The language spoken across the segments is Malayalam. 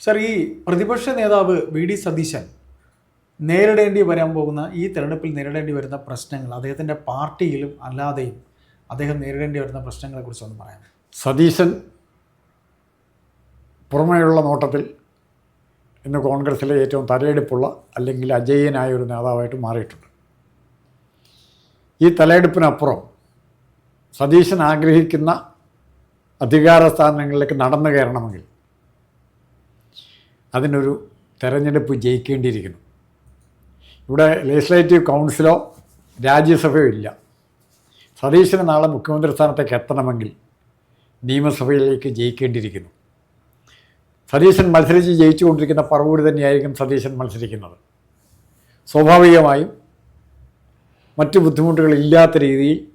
സർ ഈ പ്രതിപക്ഷ നേതാവ് വി ഡി സതീശൻ നേരിടേണ്ടി വരാൻ പോകുന്ന ഈ തെരഞ്ഞെടുപ്പിൽ നേരിടേണ്ടി വരുന്ന പ്രശ്നങ്ങൾ അദ്ദേഹത്തിന്റെ പാർട്ടിയിലും അല്ലാതെയും അദ്ദേഹം നേരിടേണ്ടി വരുന്ന പ്രശ്നങ്ങളെക്കുറിച്ച് ഒന്ന് പറയാം സതീശൻ പുറമേയുള്ള നോട്ടത്തിൽ ഇന്ന് കോൺഗ്രസ്സിലെ ഏറ്റവും തലയെടുപ്പുള്ള അല്ലെങ്കിൽ അജയ്യനായ ഒരു നേതാവായിട്ട് മാറിയിട്ടുണ്ട്. ഈ തലയെടുപ്പിനപ്പുറം സതീശൻ ആഗ്രഹിക്കുന്ന അധികാര സ്ഥാനങ്ങളിലേക്ക് നടന്നു കയറണമെങ്കിൽ അതിനൊരു തെരഞ്ഞെടുപ്പ് ജയിക്കേണ്ടിയിരിക്കുന്നു. ഇവിടെ ലെജിസ്ലേറ്റീവ് കൗൺസിലോ രാജ്യസഭയോ ഇല്ല. സതീശന് നാളെ മുഖ്യമന്ത്രി സ്ഥാനത്തേക്ക് എത്തണമെങ്കിൽ നിയമസഭയിലേക്ക് ജയിക്കേണ്ടിയിരിക്കുന്നു. സതീശൻ മത്സരിച്ച് ജയിച്ചുകൊണ്ടിരിക്കുന്ന പറവൂർ തന്നെയായിരിക്കും സതീശൻ മത്സരിക്കുന്നത്. സ്വാഭാവികമായും മറ്റ് ബുദ്ധിമുട്ടുകളില്ലാത്ത രീതിയിൽ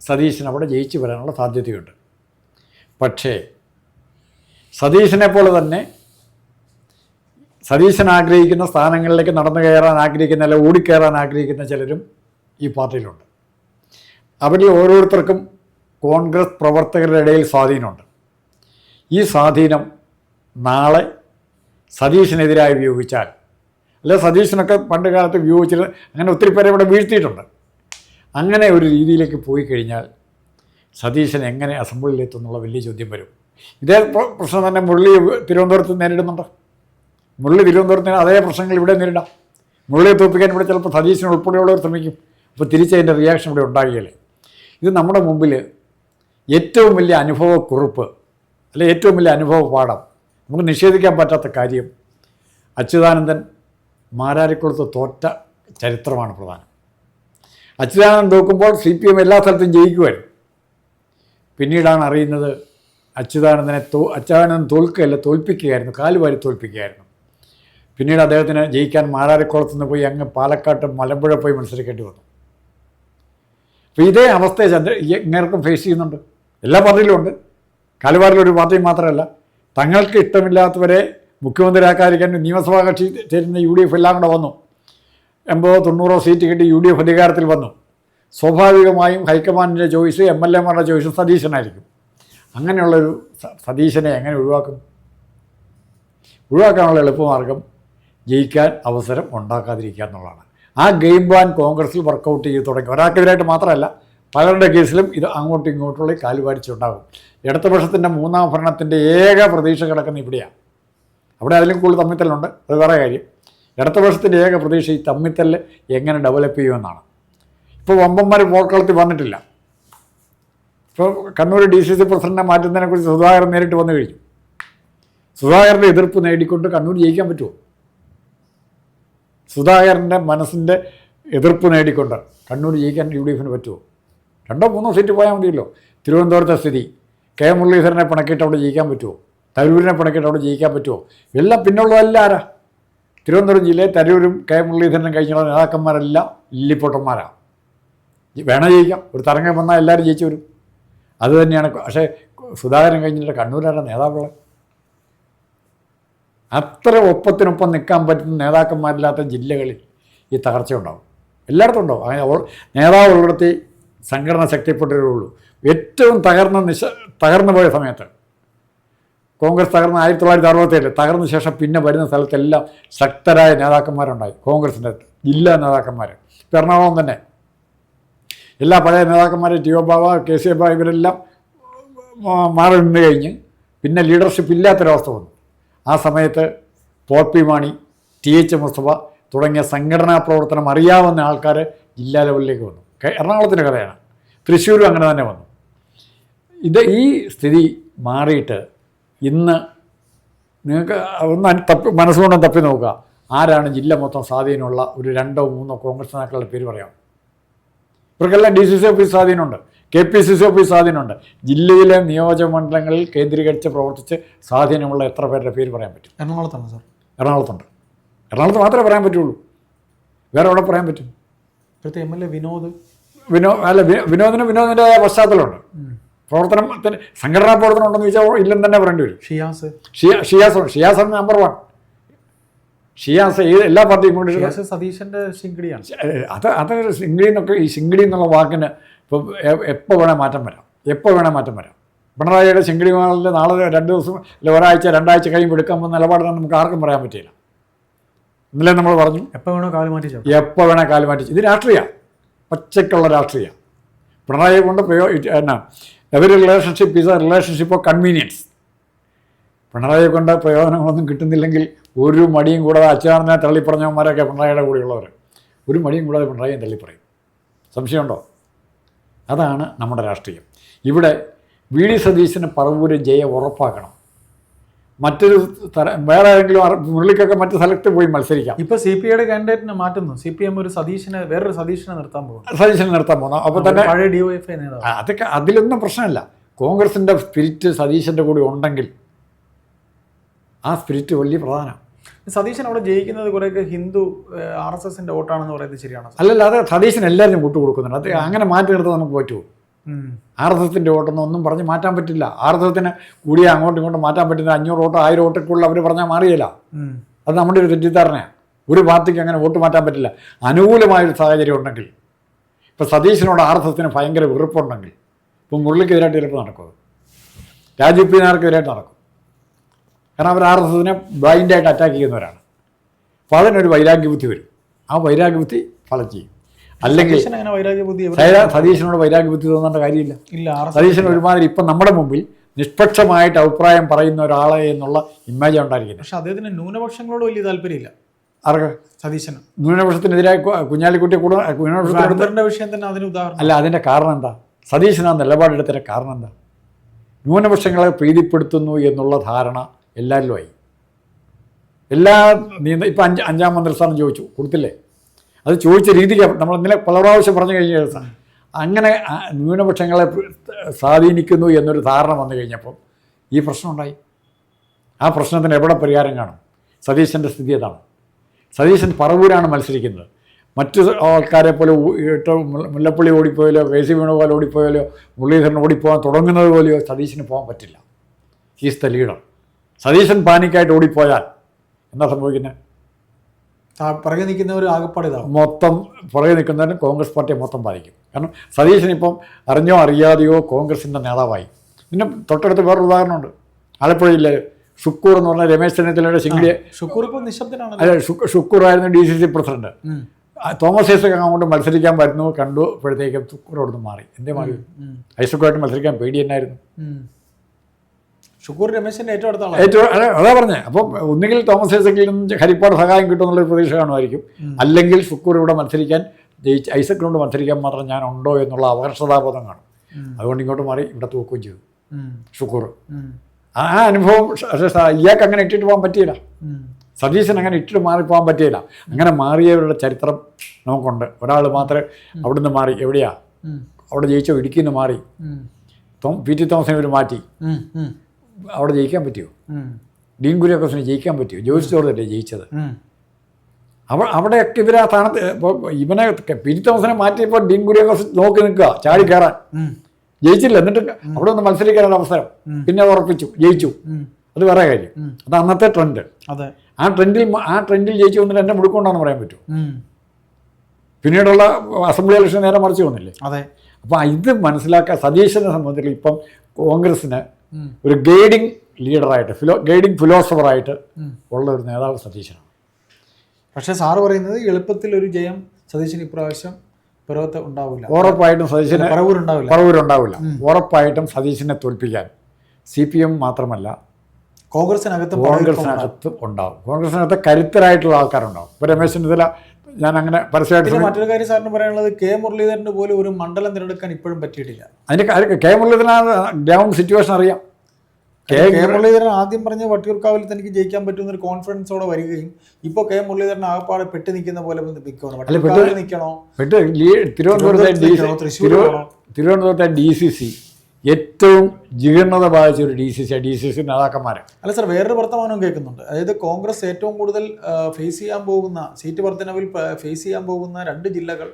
സതീശൻ അവിടെ ജയിച്ചു വരാനുള്ള സാധ്യതയുണ്ട്. പക്ഷേ സതീശനെ പോലെ തന്നെ സതീശൻ ആഗ്രഹിക്കുന്ന സ്ഥാനങ്ങളിലേക്ക് നടന്നു കയറാൻ ആഗ്രഹിക്കുന്ന അല്ലെങ്കിൽ ഓടിക്കയറാൻ ആഗ്രഹിക്കുന്ന ചിലരും ഈ പാർട്ടിയിലുണ്ട്. അവരിൽ ഓരോരുത്തർക്കും കോൺഗ്രസ് പ്രവർത്തകരുടെ ഇടയിൽ സ്വാധീനമുണ്ട്. ഈ സ്വാധീനം നാളെ സതീശനെതിരായി ഉപയോഗിച്ചാൽ അല്ലെ സതീശനൊക്കെ പണ്ട് കാലത്ത് ഉപയോഗിച്ചിട്ട് അങ്ങനെ ഒത്തിരി പേരെ ഇവിടെ വീഴ്ത്തിയിട്ടുണ്ട്. അങ്ങനെ ഒരു രീതിയിലേക്ക് പോയി കഴിഞ്ഞാൽ സതീശൻ എങ്ങനെ അസംബ്ലിയിലെത്തും എന്നുള്ള വലിയ ചോദ്യം വരും. ഇതേ പ്രശ്നം തന്നെ മുരളി തിരുവനന്തപുരത്ത് നേരിടുന്നുണ്ട്? മുരളി തിരുവനന്തപുരത്തിന് അതേ പ്രശ്നങ്ങൾ ഇവിടെ നേരിടാം. മുരളിയെ തോപ്പിക്കാൻ ഇവിടെ ചിലപ്പോൾ സതീശൻ ഉൾപ്പെടെയുള്ളവർ ശ്രമിക്കും. അപ്പോൾ തിരിച്ചതിന്റെ റിയാക്ഷൻ ഇവിടെ ഉണ്ടാകുകയല്ലേ? ഇത് നമ്മുടെ മുമ്പിൽ ഏറ്റവും വലിയ അനുഭവക്കുറിപ്പ് അല്ലെ ഏറ്റവും വലിയ അനുഭവ പാഠം നമുക്ക് നിഷേധിക്കാൻ പറ്റാത്ത കാര്യം അച്യുതാനന്ദൻ മാരാരിക്കുളത്ത് തോറ്റ ചരിത്രമാണ് പ്രധാനം. അച്യുതാനന്ദൻ നോക്കുമ്പോൾ സി പി എം എല്ലാ സ്ഥലത്തും ജയിക്കുമായിരുന്നു. പിന്നീടാണ് അറിയുന്നത് അച്യുതാനന്ദനെ തോ അച്യുതാനന്ദൻ തോൽക്കുകയല്ല തോൽപ്പിക്കുകയായിരുന്നു കാലുവാരി തോൽപ്പിക്കുകയായിരുന്നു. പിന്നീട് അദ്ദേഹത്തിന് ജയിക്കാൻ മാരാരിക്കുളത്ത് നിന്ന് പോയി അങ്ങ് പാലക്കാട്ട് മലമ്പുഴ പോയി മത്സരിക്കേണ്ടി വന്നു. അപ്പോൾ ഇതേ അവസ്ഥയെ ചന്ദ്ര ഇങ്ങേർക്കും ഫേസ് ചെയ്യുന്നുണ്ട്. എല്ലാ പാർട്ടിയിലും ഉണ്ട്. കാലുവാറിലൊരു പാർട്ടി മാത്രമല്ല. തങ്ങൾക്ക് ഇഷ്ടമില്ലാത്തവരെ മുഖ്യമന്ത്രിയാക്കാതിരിക്കാൻ നിയമസഭാ കക്ഷി ചേരുന്ന യു ഡി എഫ് എല്ലാം കൂടെ വന്നു. എൺപതോ തൊണ്ണൂറോ സീറ്റ് കിട്ടി യു ഡി എഫ് അധികാരത്തിൽ വന്നു. സ്വാഭാവികമായും ഹൈക്കമാൻഡിന്റെ ചോയ്സ് എം എൽ എമാരുടെ ചോയ്സ് സതീശനായിരിക്കും. അങ്ങനെയുള്ളൊരു സതീശനെ എങ്ങനെ ഒഴിവാക്കും? ഒഴിവാക്കാനുള്ള എളുപ്പമാർഗം ജയിക്കാൻ അവസരം ഉണ്ടാക്കാതിരിക്കുക എന്നുള്ളതാണ്. ആ ഗെയിം പ്ലാൻ കോൺഗ്രസിൽ വർക്കൗട്ട് ചെയ്ത് തുടങ്ങി. ഒരാൾക്കെതിരായിട്ട് മാത്രമല്ല പലരുടെ കേസിലും ഇത് അങ്ങോട്ടും ഇങ്ങോട്ടുള്ള കാലുപാടിച്ചുണ്ടാകും ഇടതുപക്ഷത്തിന്റെ മൂന്നാം ഭരണത്തിന്റെ ഏക പ്രതീക്ഷ കിടക്കുന്ന ഇവിടെയാണ്. അവിടെ അതിലും കൂടുതൽ തമ്മിത്തല്ലുണ്ട്. അത് വേറെ കാര്യം. ഇടതുപക്ഷത്തിന്റെ ഏക പ്രതീക്ഷ ഈ തമ്മിത്തല്ല് എങ്ങനെ ഡെവലപ്പ് ചെയ്യുമെന്നാണ്. ഇപ്പോൾ വമ്പന്മാർ പോർക്കളത്തിൽ വന്നിട്ടില്ല. ഇപ്പോൾ കണ്ണൂർ ഡി സി സി പ്രസിഡന്റിനെ മാറ്റുന്നതിനെക്കുറിച്ച് സുധാകരൻ നേരിട്ട് വന്നു കഴിഞ്ഞു. സുധാകരന്റെ എതിർപ്പ് നേടിക്കൊണ്ട് കണ്ണൂർ ജയിക്കാൻ പറ്റുമോ? സുധാകരന്റെ മനസ്സിന്റെ എതിർപ്പ് നേടിക്കൊണ്ട് കണ്ണൂർ ജയിക്കാൻ യു ഡി എഫിന് പറ്റുമോ? രണ്ടോ മൂന്നോ സീറ്റ് പോയാൽ മതിയല്ലോ. തിരുവനന്തപുരത്തെ സ്ഥിതി. കെ മുരളീധരനെ പിണക്കിയിട്ട് അവിടെ ജയിക്കാൻ പറ്റുമോ? തരൂരിനെ പിണക്കിയിട്ട് അവിടെ ജയിക്കാൻ പറ്റുമോ? എല്ലാം പിന്നുള്ളതല്ല ആരാ? തിരുവനന്തപുരം ജില്ലയിൽ തരൂരും കെ മുരളീധരനും കഴിഞ്ഞുള്ള നേതാക്കന്മാരെല്ലാം ലില്ലിപ്പൊട്ടന്മാരാണ് വേണം ജയിക്കാം. ഒരു തരംഗം വന്നാൽ എല്ലാവരും ജയിച്ചു വരും. അത് തന്നെയാണ്. പക്ഷേ സുധാകരൻ കഴിഞ്ഞിട്ട് കണ്ണൂരാരുടെ നേതാക്കളെ? അത്ര ഒപ്പത്തിനൊപ്പം നിൽക്കാൻ പറ്റുന്ന നേതാക്കന്മാരില്ലാത്ത ജില്ലകളിൽ ഈ തകർച്ച ഉണ്ടാവും എല്ലായിടത്തും ഉണ്ടാവും. അങ്ങനെ നേതാവ് ഉള്ളിടത്ത് സംഘടന ശക്തിപ്പെട്ടേ ഉള്ളൂ. ഏറ്റവും തകർന്ന നിശ തകർന്നു പോയ സമയത്ത് കോൺഗ്രസ് തകർന്ന ആയിരത്തി തൊള്ളായിരത്തി അറുപത്തേഴ് തകർന്ന ശേഷം പിന്നെ വരുന്ന സ്ഥലത്തെല്ലാം ശക്തരായ നേതാക്കന്മാരുണ്ടായി കോൺഗ്രസിന്റെ ജില്ലാ നേതാക്കന്മാർ ഇപ്പം എറണാകുളം തന്നെ. എല്ലാ പഴയ നേതാക്കന്മാരും T O Baba K C Baba ഇവരെല്ലാം മാറി നിന്ന് കഴിഞ്ഞ് പിന്നെ ലീഡർഷിപ്പ് ഇല്ലാത്തൊരവസ്ഥ വന്നു. ആ സമയത്ത് Paul P Mani T H Mustafa തുടങ്ങിയ സംഘടനാ പ്രവർത്തനം അറിയാവുന്ന ആൾക്കാർ ജില്ലാ ലെവലിലേക്ക് വന്നു. എറണാകുളത്തിന്റെ കഥയാണ്. തൃശ്ശൂരും അങ്ങനെ തന്നെ വന്നു. ഇത് ഈ സ്ഥിതി മാറിയിട്ട് ഇന്ന് നിങ്ങൾക്ക് ഒന്ന് തപ്പി മനസ്സുകൊണ്ടും തപ്പി നോക്കുക. ആരാണ് ജില്ല മൊത്തം സ്വാധീനമുള്ള ഒരു രണ്ടോ മൂന്നോ കോൺഗ്രസ് നേതാക്കളുടെ പേര് പറയാം. ഇവർക്കെല്ലാം ഡി സി സി ഓഫീസ് സ്വാധീനമുണ്ട്. K P C C office സ്വാധീനമുണ്ട്. ജില്ലയിലെ നിയോജക മണ്ഡലങ്ങളിൽ കേന്ദ്രീകരിച്ച് പ്രവർത്തിച്ച് സ്വാധീനമുള്ള എത്ര പേരുടെ പേര് പറയാൻ പറ്റും? എറണാകുളത്താണ് സാർ. എറണാകുളത്തുണ്ട്. എറണാകുളത്ത് മാത്രമേ പറയാൻ പറ്റുള്ളൂ. വേറെ എവിടെ പറയാൻ പറ്റും? ഇപ്പോഴത്തെ M L A Vinod. Vino അല്ല വിനോദിന് വിനോദിന്റെതായ പശ്ചാത്തലമുണ്ട്. പ്രവർത്തനത്തിന് സംഘടനാ പ്രവർത്തനം ഉണ്ടെന്ന് ചോദിച്ചാൽ ഇല്ലെന്ന് തന്നെ പറയേണ്ടി വരും. ഷിയാസ്. ഷിയ ഷിയാസ് ഷിയാസ് നമ്പർ വൺ ഷിയാസ് ഏത് എല്ലാ പാർട്ടിയും കൊണ്ട് സതീശന്റെ ശിങ്കിടിയാണ്. അത് അത് ശിങ്കിടി എന്നൊക്കെ ഈ ശിങ്കിടി എന്നുള്ള വാക്കിന് ഇപ്പോൾ എപ്പോൾ വേണേൽ മാറ്റം വരാം. എപ്പോൾ വേണേൽ മാറ്റം വരാം. പിണറായിയുടെ ശിങ്കിടിമാളിൽ നാളെ രണ്ട് ദിവസം അല്ലെ ഒരാഴ്ച രണ്ടാഴ്ച കഴിയുമ്പോൾ എടുക്കാൻ പോകുന്ന നിലപാടാണ് നമുക്ക് ആർക്കും പറയാൻ പറ്റില്ല ഇന്നലെ നമ്മൾ പറഞ്ഞു എപ്പോൾ വേണോ കാൽ മാറ്റി. എപ്പോൾ വേണേൽ കാൽ മാറ്റി ഇത് രാഷ്ട്രീയ. പച്ചക്കുള്ള രാഷ്ട്രീയ. പിണറായി കൊണ്ട് പ്രയോ എന്നാ every relationship is a relationship of convenience Pinarayi കൊണ്ട് പ്രയോജനങ്ങളൊന്നും കിട്ടുന്നില്ലെങ്കിൽ ഒരു മടിയും കൂടാതെ അച്ഛനെ തള്ളിപ്പറഞ്ഞവന്മാരൊക്കെ പിണറായിയുടെ കൂടെയുള്ളവർ ഒരു മടിയും കൂടാതെ പിണറായിയും തള്ളിപ്പറയും. സംശയമുണ്ടോ? അതാണ് നമ്മുടെ രാഷ്ട്രീയം. ഇവിടെ വി ഡി സതീശന് പറവൂര് ജയ ഉറപ്പാക്കണം. മറ്റൊരു തര വേറെ ആരെങ്കിലും മുരളിക്കൊക്കെ മറ്റു സ്ഥലത്ത് പോയി മത്സരിക്കാം. ഇപ്പൊ സി പി ഐയുടെ കാൻഡിഡേറ്റിനെ മാറ്റുന്നു. സി പി എം ഒരു സതീശനെ വേറൊരു സതീശനെ നിർത്താൻ പോകുന്നു. സതീശനെ നിർത്താൻ പോകുന്നു. അപ്പോൾ തന്നെ പഴയ ഡിവൈഎഫ്ഐ നേതാവ്. അതൊക്കെ അതിലൊന്നും പ്രശ്നമില്ല. കോൺഗ്രസിന്റെ സ്പിരിറ്റ് സതീശന്റെ കൂടി ഉണ്ടെങ്കിൽ ആ സ്പിരിറ്റ് വലിയ പ്രധാനമാണ് സതീശൻ അവിടെ ജയിക്കുന്നത് കുറേയൊക്കെ ഹിന്ദു ആർ എസ് എസിന്റെ വോട്ടാണെന്ന് പറയുന്നത് ശരിയാണ്? അല്ലല്ല അത് സതീശൻ എല്ലാവരും വോട്ട് കൊടുക്കുന്നുണ്ട്. അത് അങ്ങനെ മാറ്റി നിർത്താൻ നമുക്ക് പറ്റുമോ? ആർ എസ് എസിന്റെ വോട്ടൊന്നും ഒന്നും പറഞ്ഞ് മാറ്റാൻ പറ്റില്ല. ആർ എസ് എസിന് കൂടിയ അങ്ങോട്ടും ഇങ്ങോട്ടും മാറ്റാൻ പറ്റുന്ന അഞ്ഞൂറ് വോട്ടോ ആയിരം വോട്ടൊക്കെയുള്ള അവർ പറഞ്ഞാൽ മാറിയില്ല അത് നമ്മുടെ ഒരു തെറ്റിദ്ധാരണയാണ് ഒരു പാർട്ടിക്ക് അങ്ങനെ വോട്ട് മാറ്റാൻ പറ്റില്ല. അനുകൂലമായൊരു സാഹചര്യം ഉണ്ടെങ്കിൽ ഇപ്പോൾ സതീശനോട് ആർ എസ് എസിന് ഭയങ്കര വെറുപ്പുണ്ടെങ്കിൽ ഇപ്പം മുരളിക്കെതിരായിട്ട് ചിലപ്പോൾ നടക്കും രാജീവ് പിന്നാർക്കെതിരായിട്ട് നടക്കും. കാരണം അവർ ആർ എസ് എസിനെ ബ്ലൈൻഡായിട്ട് അറ്റാക്ക് ചെയ്യുന്നവരാണ്. അപ്പോൾ അതിനൊരു വൈരാഗ്യ ബുദ്ധി വരും. ആ വൈരാഗ്യ ബുദ്ധി ഫലം ചെയ്യും. അല്ലെങ്കിൽ സതീശനോട് വൈരാഗ്യ ബുദ്ധി തോന്നേണ്ട കാര്യമില്ല. ഇല്ല സതീശൻ ഒരുമാതിരി ഇപ്പം നമ്മുടെ മുമ്പിൽ നിഷ്പക്ഷമായിട്ട് അഭിപ്രായം പറയുന്ന ഒരാളെ എന്നുള്ള ഇമേജ് ഉണ്ടായിരിക്കുന്നത്. പക്ഷെ അദ്ദേഹത്തിന് ന്യൂനപക്ഷങ്ങളോട് വലിയ താല്പര്യമില്ല. ആർക്ക്? സതീശന്. ന്യൂനപക്ഷത്തിനെതിരായി കുഞ്ഞാലിക്കുട്ടി കൂടുതൽ ന്യൂനപക്ഷത്തിനെടുത്ത് വിഷയം തന്നെ അതിന് ഉദാഹരണം. അല്ല അതിന്റെ കാരണം എന്താ? സതീശൻ ആ നിലപാടെടുത്തതിന്റെ കാരണം എന്താ? ന്യൂനപക്ഷങ്ങളെ പ്രീതിപ്പെടുത്തുന്നു എന്നുള്ള ധാരണ എല്ലാവരിലുമായി എല്ലാ നീന്ത ഇപ്പം അഞ്ച് അഞ്ചാം മന്ത്രിസ്ഥാനം ചോദിച്ചു കൊടുത്തില്ലേ? അത് ചോദിച്ച രീതിക്ക് നമ്മൾ ഇന്നലെ പല പ്രാവശ്യം പറഞ്ഞു കഴിഞ്ഞ ദിവസം അങ്ങനെ ന്യൂനപക്ഷങ്ങളെ സ്വാധീനിക്കുന്നു എന്നൊരു ധാരണ വന്നു കഴിഞ്ഞപ്പോൾ ഈ പ്രശ്നം ഉണ്ടായി. ആ പ്രശ്നത്തിന് എവിടെ പരിഹാരം കാണും? സതീശന്റെ സ്ഥിതി അതാണ്. സതീശൻ പറവൂരാണ് മത്സരിക്കുന്നത്. മറ്റു ആൾക്കാരെ പോലെ മുല്ലപ്പള്ളി ഓടിപ്പോയാലോ കെ സി വേണുഗോപാൽ ഓടിപ്പോയാലോ മുരളീധരൻ ഓടിപ്പോകാൻ തുടങ്ങുന്നത് പോലെയോ സതീശന് പോകാൻ പറ്റില്ല. ഈസ് ദ ലീഡർ സതീശൻ പാനിക്കായിട്ട് ഓടിപ്പോയാൽ എന്താ സംഭവിക്കുന്നത് പുറകെ നിൽക്കുന്ന നിൽക്കുന്നവർ ആകപ്പാട് ഇതാവും. മൊത്തം പുറകെ നിൽക്കുന്നതിന് കോൺഗ്രസ് പാർട്ടിയെ മൊത്തം ബാധിക്കും കാരണം സതീശൻ ഇപ്പം അറിഞ്ഞോ അറിയാതെയോ കോൺഗ്രസിന്റെ നേതാവായി. പിന്നെ തൊട്ടടുത്ത് വേറൊരു ഉദാഹരണമുണ്ട്. ആലപ്പുഴയിലെ ഷുക്കൂർ എന്ന് പറഞ്ഞ രമേശ് ചെന്നിത്തലയുടെ ശിങ്കിടിയെ ഷുക്കൂർ ഇപ്പോൾ നിശബ്ദനാണ് അല്ല ഷുക്കൂർ ആയിരുന്നു D C C president. Thomas Isaac അങ്ങോട്ട് മത്സരിക്കാൻ വരുന്നു കണ്ടു അപ്പോഴത്തേക്കും ഷുക്കൂർ അവിടുന്ന് മാറി. എന്തേ മാറി. ഐസക്കുമായിട്ട് മത്സരിക്കാൻ പേടി എന്നായിരുന്നു. ഷുക്കൂർ രമേശിന്റെ ഏറ്റവും അടുത്ത ആളാണ്. ഏറ്റവും അതാ പറഞ്ഞേ. അപ്പോൾ ഒന്നുകിൽ തോമസ് ഐസക്കിൽ നിന്ന് ഹരിപ്പാട് സഹായം കിട്ടുമെന്നുള്ളൊരു പ്രതീക്ഷ കാണുമായിരിക്കും. അല്ലെങ്കിൽ ഷുക്കൂർ ഇവിടെ മത്സരിക്കാൻ ജയിച്ച് ഐസക്കിനോട് മത്സരിക്കാൻ മാത്രം ഞാൻ ഉണ്ടോ എന്നുള്ള അവകർഷതാബോധം കാണും. അതുകൊണ്ട് ഇങ്ങോട്ട് മാറി ഇവിടെ തൂക്കുകയും ചെയ്തു. ഷുക്കൂർ. ആ അനുഭവം ഇയാൾക്ക് അങ്ങനെ ഇട്ടിട്ട് പോകാൻ പറ്റിയില്ല. സതീശൻ അങ്ങനെ ഇട്ടിട്ട് മാറിപ്പോകാൻ പറ്റിയില്ല. അങ്ങനെ മാറിയവരുടെ ചരിത്രം നമുക്കുണ്ട്. ഒരാൾ മാത്രമേ അവിടുന്ന് മാറി. എവിടെയാ? അവിടെ ജയിച്ചോ ഇടുക്കിയിൽ നിന്ന് മാറി പി ടി തോമസിനെ ഇവർ മാറ്റി. അവിടെ ജയിക്കാൻ പറ്റുമോ. ഡീൻ കുര്യാക്കോസിന് ജയിക്കാൻ പറ്റുമോ? ജോയിസ് ജോർജല്ലേ ജയിച്ചത്. അവ അവിടെയൊക്കെ ഇവർ ആ സ്ഥാനത്ത് ഇപ്പോൾ ഇവനെ പി തോമസിനെ മാറ്റിയപ്പോൾ ഡീൻ കുര്യാക്കോസ് നോക്കി നിൽക്കുക ചാടി കയറാൻ. ജയിച്ചില്ല എന്നിട്ട് അവിടെ ഒന്ന് മത്സരിക്കാനുള്ള അവസരം. പിന്നെ അത് ഉറപ്പിച്ചു ജയിച്ചു. അത് വേറെ കാര്യം. അത് അന്നത്തെ ട്രെൻഡ്. അതെ. ആ ട്രെൻഡിൽ ആ ട്രെൻഡിൽ ജയിച്ചു വന്നിട്ട് എന്നെ മുടുക്കൊണ്ടാന്ന് പറയാൻ പറ്റുമോ. പിന്നീടുള്ള അസംബ്ലി ഇലക്ഷൻ നേരെ മറിച്ച് വന്നില്ലേ? അതെ. ഇത് മനസ്സിലാക്കാൻ സതീശനെ സംബന്ധിച്ചിടത്തോളം ഇപ്പം കോൺഗ്രസ്സിന് ഉം. ഒരു ഗൈഡിങ് ലീഡറായിട്ട് ഫിലോ ഗൈഡിങ് ഫിലോസഫറായിട്ട്. ഉള്ള ഒരു നേതാവ് സതീശനാണ്. പക്ഷേ സാറ് പറയുന്നത് എളുപ്പത്തിൽ ഒരു ജയം സതീശന് ഇപ്രാവശ്യം പിറവത്ത് ഉണ്ടാവില്ല. ഉറപ്പായിട്ടും സതീശനെ പറവൂരുണ്ടാവില്ല ഉറപ്പായിട്ടും സതീശനെ തോൽപ്പിക്കാൻ സി പി എം മാത്രമല്ല കോൺഗ്രസിനകത്ത് കോൺഗ്രസിനകത്ത് ഉണ്ടാവും. കോൺഗ്രസിനകത്ത് കരുത്തരായിട്ടുള്ള ആൾക്കാരുണ്ടാവും. ഇപ്പോൾ രമേശ് ചെന്നിത്തല ഞാൻ അങ്ങനെ പരസ്യമായിട്ട് മറ്റൊരു കാര്യം സാറിന് പറയാനുള്ളത് കെ മുരളീധരന് പോലും ഒരു മണ്ഡലം തിരഞ്ഞെടുക്കാൻ ഇപ്പോഴും പറ്റിയിട്ടില്ല. അതിന്റെ കെ മുരളീധരൻ ഗ്രൗണ്ട് സിറ്റുവേഷൻ അറിയാം. കെ മുരളീധരൻ ആദ്യം പറഞ്ഞ വട്ടിയൂർക്കാവിൽ തനിക്ക് ജയിക്കാൻ പറ്റുന്ന ഒരു കോൺഫിഡൻസോടെ വരികയും ഇപ്പോൾ കെ മുരളീധരൻ ആകപ്പാടെ പെട്ട് നിൽക്കുന്ന പോലെ നിൽക്കണം? തിരുവനന്തപുരത്തെ ഡി സി സി ഏറ്റവും ജീർണത ബാധിച്ച ഒരു D C C D C C നേതാക്കന്മാരെ. അല്ല സാർ വേറൊരു വർത്തമാനവും കേൾക്കുന്നുണ്ട്. അതായത് കോൺഗ്രസ് ഏറ്റവും കൂടുതൽ ഫേസ് ചെയ്യാൻ പോകുന്ന സീറ്റ് വർധനവിൽ ഫേസ് ചെയ്യാൻ പോകുന്ന രണ്ട് ജില്ലകൾ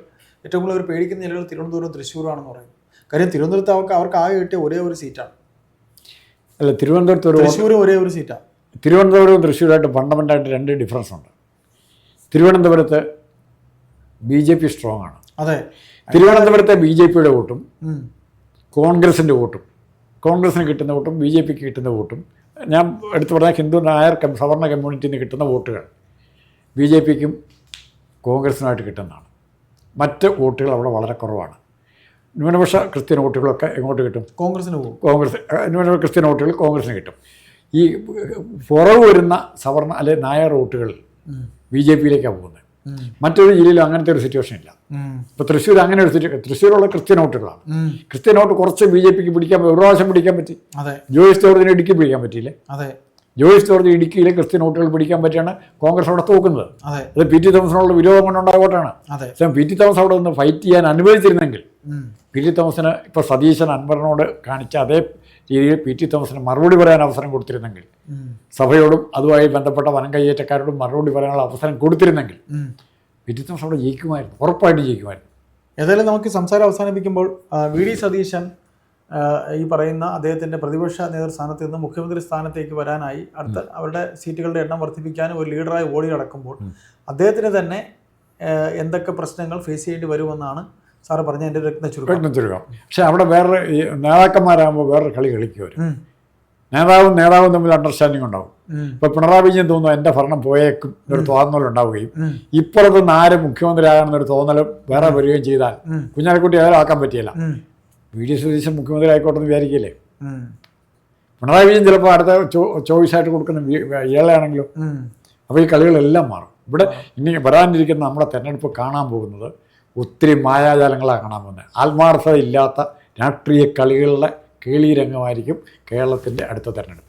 ഏറ്റവും കൂടുതൽ അവർ പേടിക്കുന്ന ജില്ലകൾ തിരുവനന്തപുരം തൃശ്ശൂരാണെന്ന് പറയുന്നത് കാര്യം തിരുവനന്തപുരത്ത് അവർക്ക് അവർക്ക് ആകെ കിട്ടിയ ഒരേ ഒരു സീറ്റാണ് അല്ല തിരുവനന്തപുരത്ത് ഒരു തൃശ്ശൂരും ഒരേ ഒരു സീറ്റാണ് തിരുവനന്തപുരവും തൃശ്ശൂരായിട്ട് ഫണ്ടമെന്റായിട്ട് രണ്ട് ഡിഫറൻസ് ഉണ്ട് തിരുവനന്തപുരത്ത് ബി ജെ പി സ്ട്രോങ് ആണ് അതെ. തിരുവനന്തപുരത്തെ ബി ജെ പിയുടെ വോട്ടും കോൺഗ്രസിന്റെ വോട്ടും കോൺഗ്രസിന് കിട്ടുന്ന വോട്ടും ബി ജെ പിക്ക് കിട്ടുന്ന വോട്ടും ഞാൻ എടുത്തു പറഞ്ഞാൽ ഹിന്ദു നായർ സവർണ കമ്മ്യൂണിറ്റിയിൽ നിന്ന് കിട്ടുന്ന വോട്ടുകൾ ബി ജെ പിക്കും കോൺഗ്രസിനുമായിട്ട് കിട്ടുന്നതാണ്. മറ്റ് വോട്ടുകൾ അവിടെ വളരെ കുറവാണ്. ന്യൂനപക്ഷ ക്രിസ്ത്യൻ വോട്ടുകളൊക്കെ എങ്ങോട്ട് കിട്ടും? കോൺഗ്രസിന് പോകും. കോൺഗ്രസ് ന്യൂനപക്ഷ ക്രിസ്ത്യൻ വോട്ടുകൾ കോൺഗ്രസിന് കിട്ടും. ഈ പുറവ് വരുന്ന സവർണ അല്ലെ നായർ വോട്ടുകൾ ബി ജെ പിയിലേക്കാണ് പോകുന്നത്. മറ്റൊരു ജില്ലയിലും അങ്ങനത്തെ ഒരു സിറ്റുവേഷൻ ഇല്ല. ഇപ്പോൾ തൃശ്ശൂർ അങ്ങനെ ഒരു സിറ്റുവേഷൻ തൃശ്ശൂരുള്ള ക്രിസ്ത്യൻ വോട്ടുകളാണ്. ക്രിസ്ത്യൻ വോട്ട് കുറച്ച് ബി ജെ പിക്ക് പിടിക്കാൻ ഒരു പ്രാവശ്യം പിടിക്കാൻ പറ്റി. ജോയിസ് ജോർജിന് ഇടുക്കി പിടിക്കാൻ പറ്റിയില്ലേ? ജോയിസ് ജോർജ് ഇടുക്കിയിലെ ക്രിസ്ത്യൻ വോട്ടുകൾ പിടിക്കാൻ പറ്റിയാണ് കോൺഗ്രസ് അവിടെ തോക്കുന്നത്. അതെ. പി ടി തോമസിനോടുള്ള വിരോധം കൊണ്ടുണ്ടായ വോട്ടാണ്. അതെ. പി ടി തോമസ് അവിടെ നിന്ന് ഫൈറ്റ് ചെയ്യാൻ അനുവദിച്ചിരുന്നെങ്കിൽ. പി ടി തോമസിന് ഇപ്പോൾ സതീശൻ അൻവറിനോട് കാണിച്ച അതേ രീതിയിൽ പി ടി തോമസിന് മറുപടി പറയാൻ അവസരം കൊടുത്തിരുന്നെങ്കിൽ സഭയോടും അതുമായി ബന്ധപ്പെട്ട വനം കയ്യേറ്റക്കാരോടും മറുപടി പറയാനുള്ള അവസരം കൊടുത്തിരുന്നെങ്കിൽ. പി ടി തോമസ് അവിടെ ജയിക്കുമായിരുന്നു. ഉറപ്പായിട്ടും ജയിക്കുമായിരുന്നു. ഏതായാലും നമുക്ക് സംസാരം അവസാനിപ്പിക്കുമ്പോൾ വി ഡി സതീശൻ ഈ പറയുന്ന അദ്ദേഹത്തിന്റെ പ്രതിപക്ഷ നേതൃസ്ഥാനത്ത് നിന്ന് മുഖ്യമന്ത്രി സ്ഥാനത്തേക്ക് വരാനായി അടുത്ത അവരുടെ സീറ്റുകളുടെ എണ്ണം വർദ്ധിപ്പിക്കാനും ഒരു ലീഡറായി ഓടി കടക്കുമ്പോൾ അദ്ദേഹത്തിന് തന്നെ എന്തൊക്കെ പ്രശ്നങ്ങൾ ഫേസ് ചെയ്യേണ്ടി വരുമെന്നാണ് സാറ് പറഞ്ഞ എന്റെ രത്ന ചുരുക്കം ചുരുക്കം പക്ഷേ അവിടെ വേറെ നേതാക്കന്മാരാകുമ്പോൾ വേറൊരു കളി കളിക്കും അവർ നേതാവും നേതാവും തമ്മിൽ അണ്ടർസ്റ്റാൻഡിങ് ഉണ്ടാവും. ഇപ്പൊ പിണറായി വിജയൻ തോന്നുന്നു എന്റെ ഭരണം പോയേക്കും ഒരു നിന്ന് ആര് മുഖ്യമന്ത്രി ആകണമെന്നൊരു തോന്നൽ വേറെ വരികയും ചെയ്താൽ. കുഞ്ഞാലിക്കുട്ടി അയാൾ ആക്കാൻ പറ്റിയില്ല. വി ഡി സതീശൻ മുഖ്യമന്ത്രി ആയിക്കോട്ടെ എന്ന് വിചാരിക്കില്ലേ പിണറായി വിജയൻ ചിലപ്പോൾ അടുത്ത ചോയ്സ് ചോയ്സായിട്ട് കൊടുക്കുന്ന ഇയാളാണെങ്കിലും. അപ്പോൾ ഈ കളികളെല്ലാം മാറും. ഇവിടെ ഇനി വരാനിരിക്കുന്ന നമ്മുടെ തെരഞ്ഞെടുപ്പ് കാണാൻ പോകുന്നത് ഒത്തിരി മായാജാലങ്ങളാണ് കാണാൻ പോകുന്നത്. ആത്മാർത്ഥത ഇല്ലാത്ത രാഷ്ട്രീയ കളികളുടെ കേളീരംഗമായിരിക്കും കേരളത്തിന്റെ അടുത്ത തെരഞ്ഞെടുപ്പ്.